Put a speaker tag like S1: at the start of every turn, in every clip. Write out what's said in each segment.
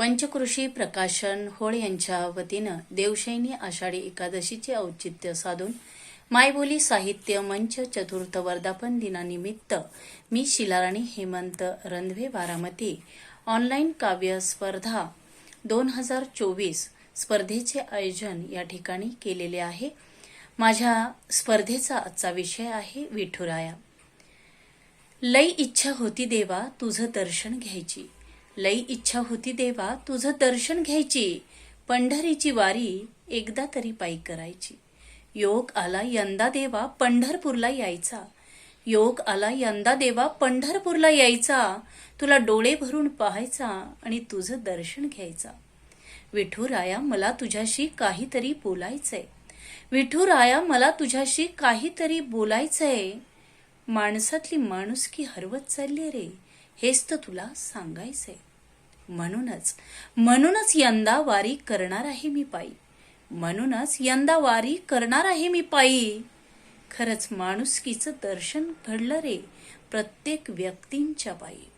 S1: पंचकृषी प्रकाशन होळ यांच्या वतीनं देवशैनी आषाढी एकादशीचे औचित्य साधून मायबोली साहित्य मंच चतुर्थ वर्धापन दिनानिमित्त मी शिलाराणी हेमंत रंधवे बारामती. ऑनलाईन काव्य स्पर्धा दोन हजार चोवीस स्पर्धेचे आयोजन या ठिकाणी केलेले आहे. माझ्या स्पर्धेचा आजचा विषय आहे विठुराया. लई इच्छा होती देवा तुझं दर्शन घ्यायची. लई इच्छा होती देवा तुझं दर्शन घ्यायची. पंढरीची वारी एकदा तरी पायी करायची. योग आला यंदा देवा पंढरपूरला यायचा. योग आला यंदा देवा पंढरपूरला यायचा. तुला डोळे भरून पाहायचा आणि तुझं दर्शन घ्यायचा. विठुराया मला तुझ्याशी काहीतरी बोलायचंय. विठुराया मला तुझ्याशी काहीतरी बोलायचंय. माणसातली माणुसकी हरवत चालली रे हेच तर तुला सांगायचंय. म्हणूनच. म्हणूनच यंदा वारी करणार आहे मी पायी. म्हणूनच यंदा वारी करणार आहे मी पायी. खरंच माणुसकीचं दर्शन घडलं रे प्रत्येक व्यक्तींच्या पायी.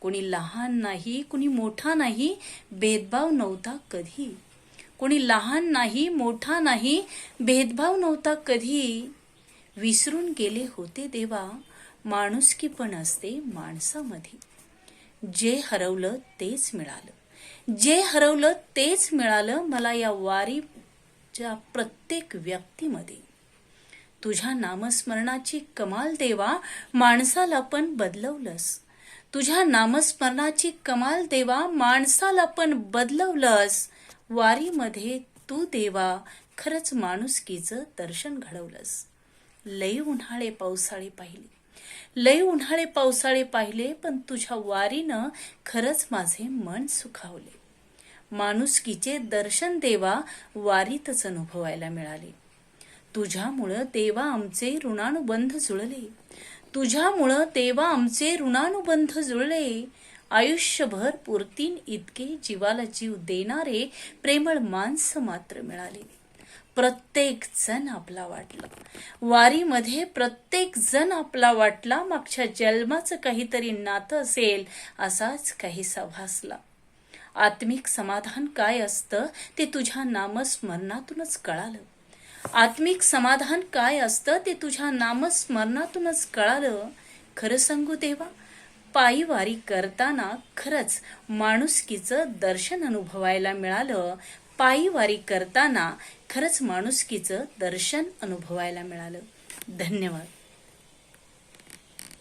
S1: कोणी लहान नाही कोणी मोठा नाही भेदभाव नव्हता कधी. कोणी लहान नाही मोठा नाही भेदभाव नव्हता कधी. विसरून गेले होते देवा माणुसकी पण असते माणसामध्ये. जे हरवलं तेच मिळालं. जे हरवलं तेच मिळालं मला या वारीच्या प्रत्येक व्यक्तीमध्ये. तुझ्या नामस्मरणाची कमाल देवा माणसाला पण बदलवलंस. तुझ्या नामस्मरणाची कमाल देवा माणसाला पण बदलवलंस. वारीमध्ये तू देवा खरंच माणुसकीचं दर्शन घडवलंस. लई उन्हाळे पावसाळे पाहिले. लई उन्हाळे पावसाळे पाहिले पण तुझ्या वारीनं खरंच माझे मन सुखावले. माणुसकीचे दर्शन देवा वारीतच अनुभवायला मिळाले. तुझ्यामुळं देवा आमचे ऋणानुबंध जुळले. तुझ्यामुळं देवा आमचे ऋणानुबंध जुळले. आयुष्यभर पुरतीन इतके जीवाला जीव देणारे प्रेमळ माणसं मात्र मिळाले. प्रत्येक जण आपला वाटला. वारीमध्ये प्रत्येक जण आपला वाटला मागच्या जन्माचं काहीतरी नातं असेल असाच काहीसा भासला आत्मिक समाधान काय असतं ते तुझ्या नामस्मरणातूनच कळालं. आत्मिक समाधान काय असतं ते तुझ्या नामस्मरणातूनच कळालं. खरं सांगू देवा पायी वारी करताना खरंच माणुसकीचं दर्शन अनुभवायला मिळालं. पायी वारी करताना खरंच माणुसकीचं दर्शन अनुभवायला मिळालं. धन्यवाद.